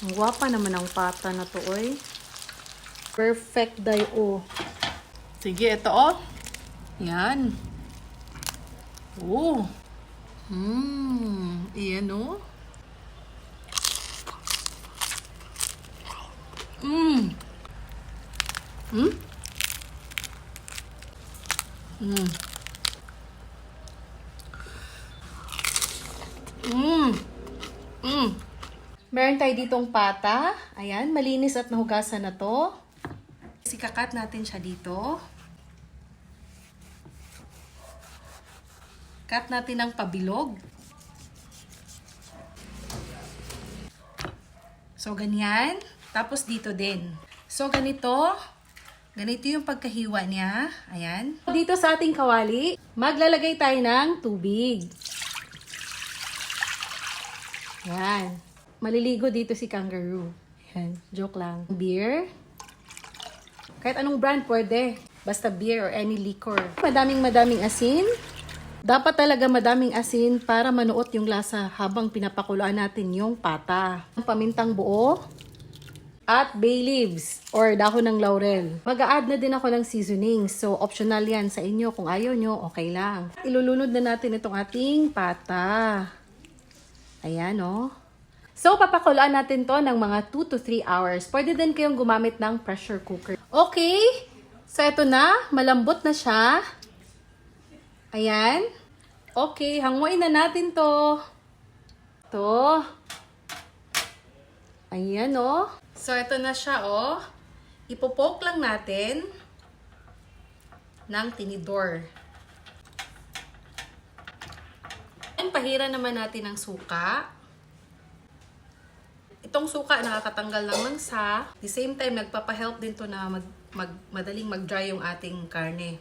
Ang gwapa naman ang pata na to, oy. Perfect day, oh. Sige, ito, oh. Yan. Oh. Mmm. Iyan, oh. Mmm. Mmm. Mmm. Mmm. Meron tayo ditong pata. Ayan, malinis at nahugasan na to. Sikakat natin siya dito. Cut natin ng pabilog. So, ganyan. Tapos dito din. So, ganito. Ganito yung pagkahiwa niya. Ayan. Dito sa ating kawali, maglalagay tayo ng tubig. Yan. Maliligo dito si kangaroo. Yan. Joke lang. Beer. Kahit anong brand pwede. Basta beer or any liquor. Madaming madaming asin. Dapat talaga madaming asin para manuot yung lasa habang pinapakuluan natin yung pata. Pamintang buo at bay leaves or dahon ng laurel. Mag-a-add na din ako ng seasoning. So, optional yan sa inyo. Kung ayaw nyo, okay lang. Ilulunod na natin itong ating pata. Ayan, oh. So, papakulaan natin to ng mga 2 to 3 hours. Pwede din kayong gumamit ng pressure cooker. Okay. So, ito na. Malambot na siya. Ayan. Okay, hanguin na natin to. To. Ayan, oh. So, ito na siya, oh. Ipopoke lang natin ng tinidor. And pahira naman natin ng suka. Itong suka, nakakatanggal ng langsa. The same time, nagpapahelp din to na mag, mag, madaling mag-dry yung ating karne.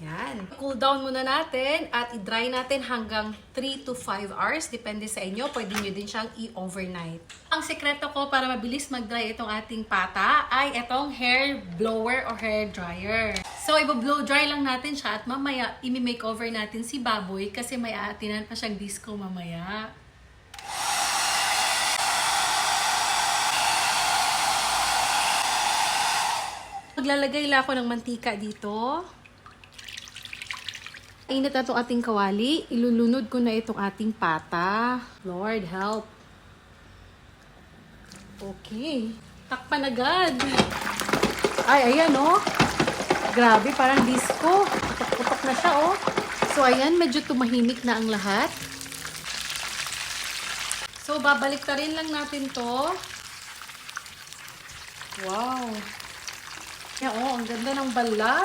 Yan. Cool down muna natin at i-dry natin hanggang 3 to 5 hours. Depende sa inyo. Pwede nyo din siyang i-overnight. Ang sekreto ko para mabilis mag-dry itong ating pata ay itong hair blower or hair dryer. So, i-blow dry lang natin siya at mamaya imi-makeover natin si Baboy kasi may aatinan pa siyang disco mamaya. Maglalagay lang ako ng mantika dito. Init na itong ating kawali. Ilulunod ko na itong ating pata. Lord, help. Okay. Takpan agad. Ay, ayan, oh. Grabe, parang disco. Putok-putok na siya, oh. So, ayan, medyo tumahimik na ang lahat. So, babalik rin lang natin to. Wow. Yeah, oh, ang ganda ng balat.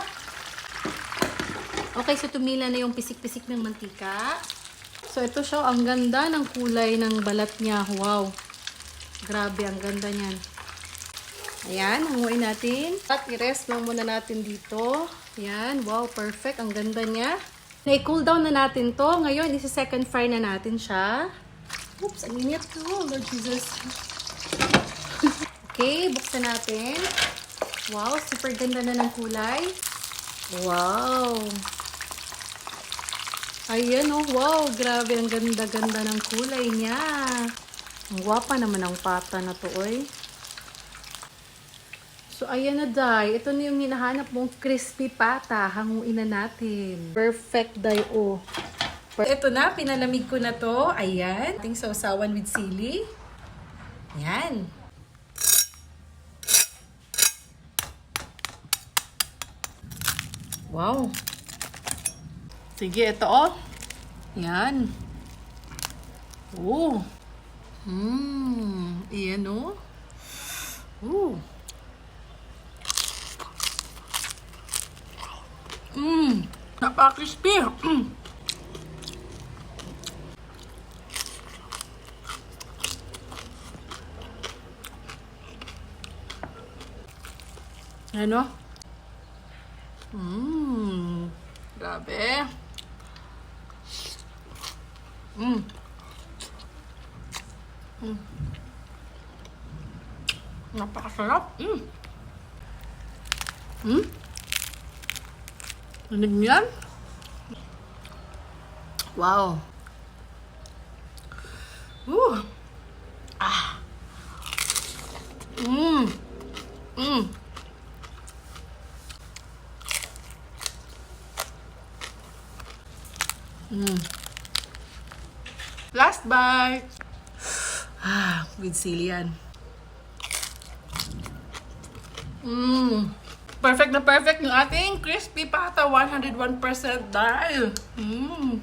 Okay, so tumila na yung pisik-pisik ng mantika. So ito siya, ang ganda ng kulay ng balat niya. Wow. Grabe, ang ganda niyan. Ayan, hanguin natin. At i-rest lang muna natin dito. Ayan, wow, perfect. Ang ganda niya. Na-cool down na natin to. Ngayon, isi-second fry na natin siya. Oops, ang init ko. Lord Jesus. okay, buksan natin. Wow, super ganda na ng kulay. Wow. Ayan oh, wow, grabe ang ganda-ganda ng kulay niya. Ang gwapa naman ang pata na to, oy. So, ayan na, Day. Ito na yung hinahanap mong crispy pata. Hanguin na natin. Perfect, Day, oh. Ito na, pinalamig ko na to. Ayan. Ating sausawan with sili. Ayan. Wow. Sige, ito oh. Yan. Oh. Mmm. Iyan oh. Ooh. Mmm. Napaka-crispy. Mm. Ano? Mmm. Grabe. Mmm. Mm. Napakasarap. Mm. Mm. Rinig niyo yan? Wow. Woo. Ah. Mmm. Mmm. Mmm. Last bite. Ah, with sili yan. Mmm. Perfect na perfect yung ating crispy pata. 101% dahil. Mmm.